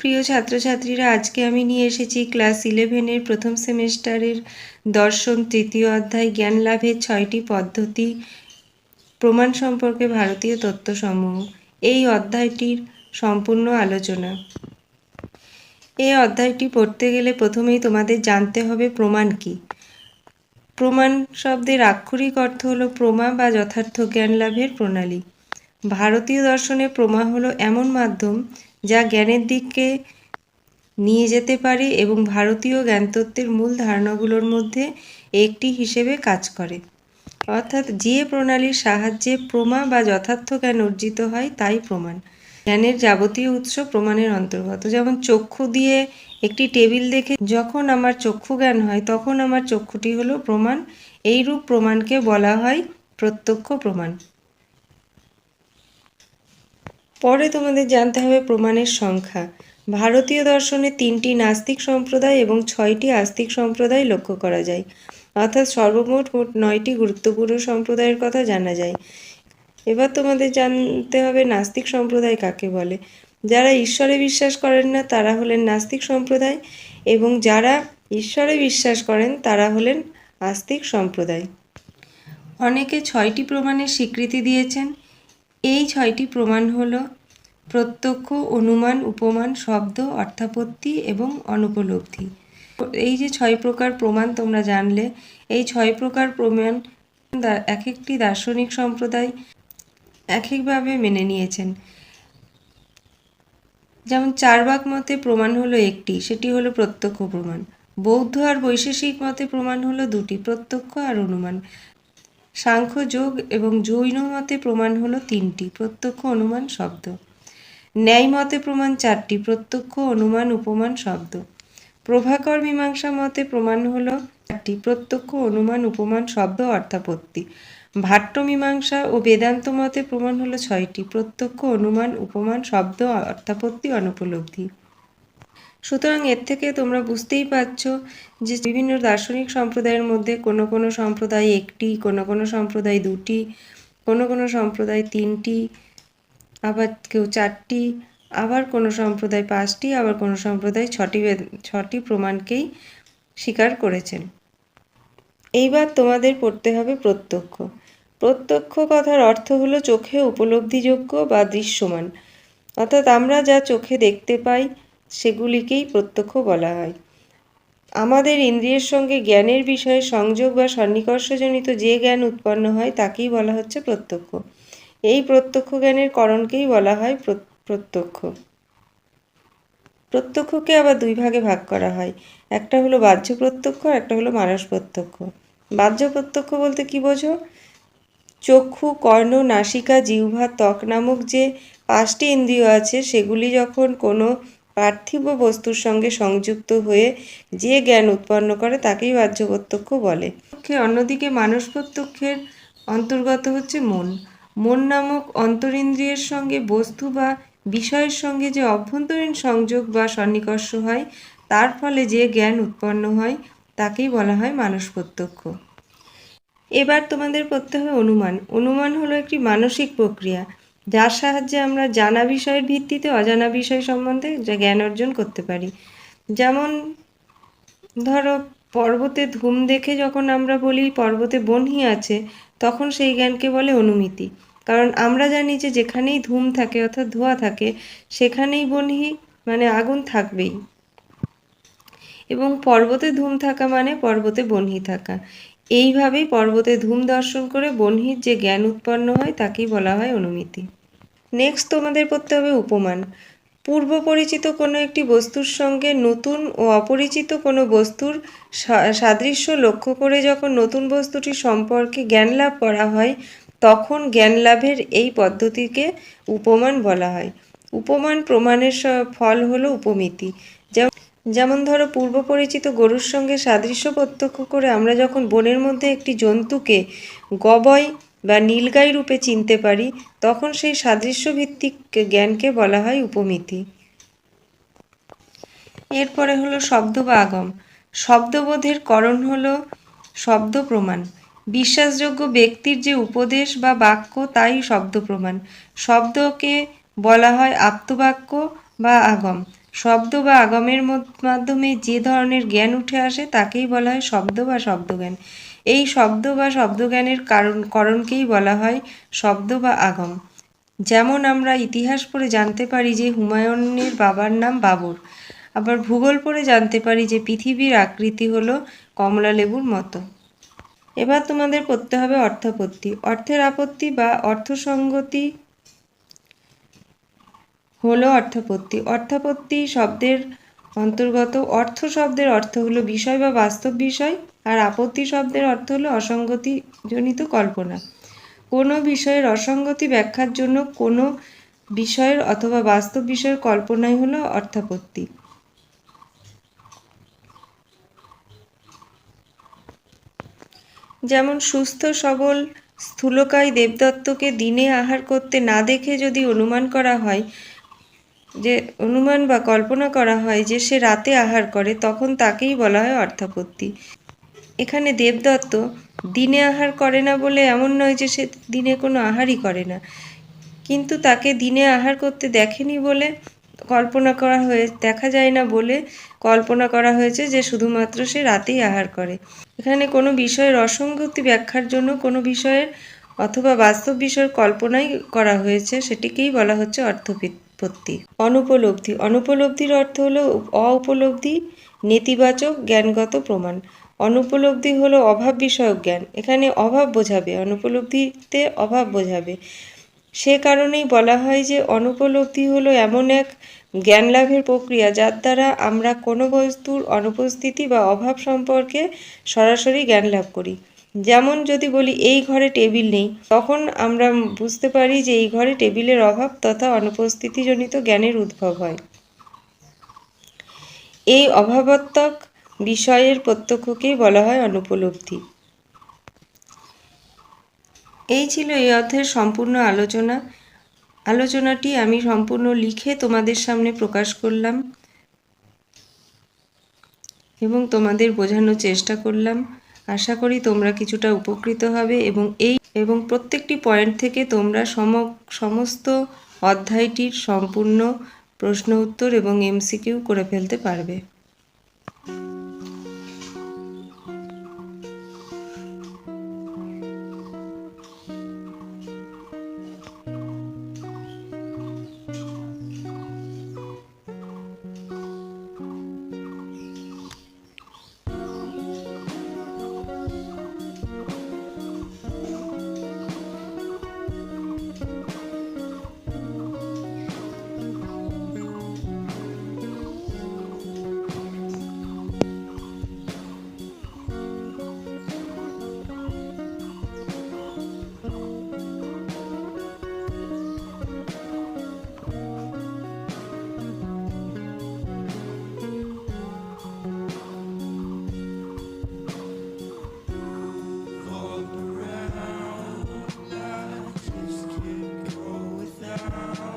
প্রিয় ছাত্রছাত্রীরা, আজকে আমি নিয়ে এসেছি ক্লাস ইলেভেনের প্রথম সেমিস্টারের দর্শন তৃতীয় অধ্যায়, জ্ঞান লাভের ছয়টি পদ্ধতি, প্রমাণ সম্পর্কে ভারতীয় তত্ত্বসমূহ। এই অধ্যায়টির সম্পূর্ণ আলোচনা। এই অধ্যায়টি পড়তে গেলে প্রথমেই তোমাদের জানতে হবে প্রমাণ কি। প্রমাণ শব্দের আক্ষরিক অর্থ হলো প্রমা বা যথার্থ জ্ঞান লাভের প্রণালী। ভারতীয় দর্শনে প্রমা হলো এমন মাধ্যম যা জ্ঞানের দিকে নিয়ে যেতে পারে এবং ভারতীয় জ্ঞানতত্ত্বের মূল ধারণাগুলোর মধ্যে একটি হিসেবে কাজ করে। অর্থাৎ যে প্রণালীর সাহায্যে প্রমা বা যথার্থ জ্ঞান অর্জিত হয়, তাই প্রমাণ। জ্ঞানের যাবতীয় উৎস প্রমাণের অন্তর্গত। যেমন চক্ষু দিয়ে একটি টেবিল দেখে যখন আমার চক্ষু জ্ঞান হয়, তখন আমার চক্ষুটি হলো প্রমাণ। এইরূপ প্রমাণকে বলা হয় প্রত্যক্ষ প্রমাণ। পরে তোমাদের জানতে হবে প্রমাণের সংখ্যা। ভারতীয় দর্শনে তিনটি নাস্তিক সম্প্রদায় এবং ছয়টি আস্তিক সম্প্রদায় লক্ষ্য করা যায়। অর্থাৎ সর্বমোট মোট নয়টি গুরুত্বপূর্ণ সম্প্রদায়ের কথা জানা যায়। এবার তোমাদের জানতে হবে নাস্তিক সম্প্রদায় কাকে বলে। যারা ঈশ্বরে বিশ্বাস করেন না, তারা হলেন নাস্তিক সম্প্রদায় এবং যারা ঈশ্বরে বিশ্বাস করেন, তারা হলেন আস্তিক সম্প্রদায়। অনেকে ছয়টি প্রমাণের স্বীকৃতি দিয়েছেন। এই ছয়টি প্রমাণ হল প্রত্যক্ষ, অনুমান, উপমান, শব্দ, অর্থাপত্তি এবং অনুপলব্ধি। এই যে ছয় প্রকার প্রমাণ তোমরা জানলে, এই ছয় প্রকার প্রমাণ এক একটি দার্শনিক সম্প্রদায় এক একভাবে মেনে নিয়েছেন। যেমন চারবাক মতে প্রমাণ হলো একটি, সেটি হলো প্রত্যক্ষ প্রমাণ। বৌদ্ধ আর বৈশেষিক মতে প্রমাণ হলো দুটি, প্রত্যক্ষ আর অনুমান। সাংখ্য যোগ এবং জৈন মতে প্রমাণ হলো তিনটি, প্রত্যক্ষ, অনুমান, শব্দ। ন্যায় মতে প্রমাণ চারটি, প্রত্যক্ষ, অনুমান, উপমান, শব্দ। প্রভাকর মীমাংসা মতে প্রমাণ হল চারটি, প্রত্যক্ষ, অনুমান, উপমান, শব্দ, অর্থাপত্তি। ভাট্ট মীমাংসা ও বেদান্ত মতে প্রমাণ হলো ছয়টি, প্রত্যক্ষ, অনুমান, উপমান, শব্দ, অর্থাপত্তি, অনুপলব্ধি। সুতরাং এর থেকে তোমরা বুঝতেই পারছ যে বিভিন্ন দার্শনিক সম্প্রদায়ের মধ্যে কোনো কোনো সম্প্রদায় একটি, কোনো কোনো সম্প্রদায় দুটি, কোনো কোনো সম্প্রদায় তিনটি আবার কেউ চারটি, আবার কোনো সম্প্রদায় পাঁচটি, আবার কোনো সম্প্রদায় ছটি ছটি প্রমাণকেই স্বীকার করেছেন। এইবার তোমাদের পড়তে হবে প্রত্যক্ষ। প্রত্যক্ষ কথার অর্থ হলো চোখে উপলব্ধিযোগ্য বা দৃশ্যমান। অর্থাৎ আমরা যা চোখে দেখতে পাই, সেগুলিকেই প্রত্যক্ষ বলা হয়। আমাদের ইন্দ্রিয়ের সঙ্গে জ্ঞানের বিষয়ে সংযোগ বা সন্নিকর্ষজনিত যে জ্ঞান উৎপন্ন হয়, তাকেই বলা হচ্ছে প্রত্যক্ষ। এই প্রত্যক্ষ জ্ঞানের করণকেই বলা হয় প্রত্যক্ষ। প্রত্যক্ষকে আবার দুই ভাগে ভাগ করা হয়। একটা হলো বাহ্য প্রত্যক্ষ একটা হলো মানস প্রত্যক্ষ। বাহ্য প্রত্যক্ষ বলতে কি বোঝো? চক্ষু, কর্ণ, নাসিকা, জিহ্বা, ত্বক নামক যে পাঁচটি ইন্দ্রিয় আছে, সেগুলি যখন কোনো পার্থিব বস্তুর সঙ্গে সংযুক্ত হয়ে যে জ্ঞান উৎপন্ন করে, তাকেই বাহ্য প্রত্যক্ষ বলে। অন্যদিকে মানস প্রত্যক্ষের অন্তর্গত হচ্ছে মন। মন নামক অন্তরিন্দ্রিয়ের সঙ্গে বস্তু বা বিষয়ের সঙ্গে যে অভ্যন্তরীণ সংযোগ বা সন্নিকর্ষ হয়, তার ফলে যে জ্ঞান উৎপন্ন হয়, তাকেই বলা হয় মানস প্রত্যক্ষ এবার তোমাদের পড়তে হবে অনুমান। অনুমান হলো একটি মানসিক প্রক্রিয়া, যার সাহায্যে আমরা জানা বিষয়ের ভিত্তিতে অজানা বিষয় সম্বন্ধে যা জ্ঞান অর্জন করতে পারি। যেমন ধরো, পর্বতে ধুম দেখে যখন আমরা বলি পর্বতে বনহি আছে, তখন সেই জ্ঞানকে বলে অনুমিতি। কারণ আমরা জানি যে যেখানেই ধুম থাকে অর্থাৎ ধোঁয়া থাকে, সেখানেই বনহি মানে আগুন থাকবেই। এবং পর্বতে ধুম থাকা মানে পর্বতে বনহি থাকা। এইভাবেই পর্বতে ধূম দর্শন করে বনহির যে জ্ঞান উৎপন্ন হয়, তাকেই বলা হয় অনুমিতি। নেক্সট তোমাদের পড়তে হবে উপমান। পূর্ব পরিচিত কোনো একটি বস্তুর সঙ্গে নতুন ও অপরিচিত কোনো বস্তুর সাদৃশ্য লক্ষ্য করে যখন নতুন বস্তুটি সম্পর্কে জ্ঞান লাভ করা হয় তখন জ্ঞান লাভের এই পদ্ধতিকে উপমান বলা হয়। উপমান প্রমাণের ফল হলো উপমিতি। যেমন ধরো পূর্ব পরিচিত গরুর সঙ্গে সাদৃশ্য প্রত্যক্ষ করে আমরা যখন বনের মধ্যে একটি জন্তুকে গবয় বা নীলগাই রূপে চিনতে পারি, তখন সেই সাদৃশ্য ভিত্তিক জ্ঞানকে বলা হয় উপমিতি। এরপরে হলো শব্দ বা আগম। শব্দবোধের করণ হলো শব্দ প্রমাণ। বিশ্বাসযোগ্য ব্যক্তির যে উপদেশ বা বাক্য, তাই শব্দ প্রমাণ। শব্দকে বলা হয় আপ্তবাক্য বা আগম। শব্দ বা আগমের মাধ্যমে যে ধরনের জ্ঞান উঠে আসে, তাকেই বলা হয় শব্দ বা শব্দজ্ঞান। এই শব্দ বা শব্দজ্ঞানের কারণ, করণকেই বলা হয় শব্দ বা আগম। যেমন আমরা ইতিহাস পড়ে জানতে পারি যে হুমায়ুনের বাবার নাম বাবর। আবার ভূগোল পড়ে জানতে পারি যে পৃথিবীর আকৃতি হলো কমলা লেবুর মতো। এবার তোমাদের পড়তে হবে অর্থাপত্তি। অর্থের আপত্তি বা অর্থসঙ্গতি হলো অর্থাপত্তি। অর্থাপত্তি শব্দের অন্তর্গত, অর্থ শব্দের অর্থ হলো বিষয় বা বাস্তব বিষয়, আর আপত্তি শব্দের অর্থ হলো অসঙ্গতিজনিত কল্পনা। কোনো বিষয়ের অসঙ্গতি ব্যাখ্যার জন্য কোনো বিষয়ের অথবা বাস্তব বিষয়ের কল্পনাই হলো অর্থাপত্তি। যেমন সুস্থ, সবল, স্থূলকায় দেবদত্তকে দিনে আহার করতে না দেখে যদি অনুমান করা হয়, যে অনুমান বা কল্পনা করা হয় যে সে রাতে আহার করে, তখন তাকেই বলা হয় অর্থাপত্তি। এখানে দেবদত্ত দিনে আহার করে না বলে এমন নয় যে সে দিনে কোনো আহারই করে না। কিন্তু তাকে দিনে আহার করতে দেখেনি বলে কল্পনা করা হয়ে, দেখা যায় না বলে কল্পনা করা হয়েছে যে শুধুমাত্র সে রাতেই আহার করে। এখানে কোনো বিষয়ের অসঙ্গতি ব্যাখ্যার জন্য কোনো বিষয়ের অথবা বাস্তব বিষয়ের কল্পনাই করা হয়েছে, সেটিকেই বলা হচ্ছে অর্থবিৎপত্তি অনুপলব্ধি। অনুপলব্ধির অর্থ হলো অউপলব্ধি, নেতিবাচক, জ্ঞানগত প্রমাণ। অনুপলব্ধি হলো অভাব বিষয়ক জ্ঞান। এখানে অভাব বোঝাবে। অনুপলব্ধিতে অভাব বোঝাবে। সে কারণেই বলা হয় যে অনুপলব্ধি হলো এমন এক জ্ঞান লাভের প্রক্রিয়া, যার দ্বারা আমরা কোনো বস্তুর অনুপস্থিতি বা অভাব সম্পর্কে সরাসরি জ্ঞান লাভ করি। যেমন যদি বলি, এই ঘরে টেবিল নেই, তখন আমরা বুঝতে পারি যে এই ঘরে টেবিলের অভাব তথা অনুপস্থিতিজনিত জ্ঞানের উদ্ভব হয়। এই অভাবাত্মক বিষয়ের প্রত্যক্ষকেই বলা হয় অনুপলব্ধি। এই ছিল এই অধ্যায়ের সম্পূর্ণ আলোচনা। আলোচনাটি আমি সম্পূর্ণ লিখে তোমাদের সামনে প্রকাশ করলাম এবং তোমাদের বোঝানোর চেষ্টা করলাম। আশা করি তোমরা কিছুটা উপকৃত হবে এবং এই এবং প্রত্যেকটি পয়েন্ট থেকে তোমরা সম, সমস্ত অধ্যায়টির সম্পূর্ণ প্রশ্ন উত্তর এবং এমসিকিউ করে ফেলতে পারবে। Bye.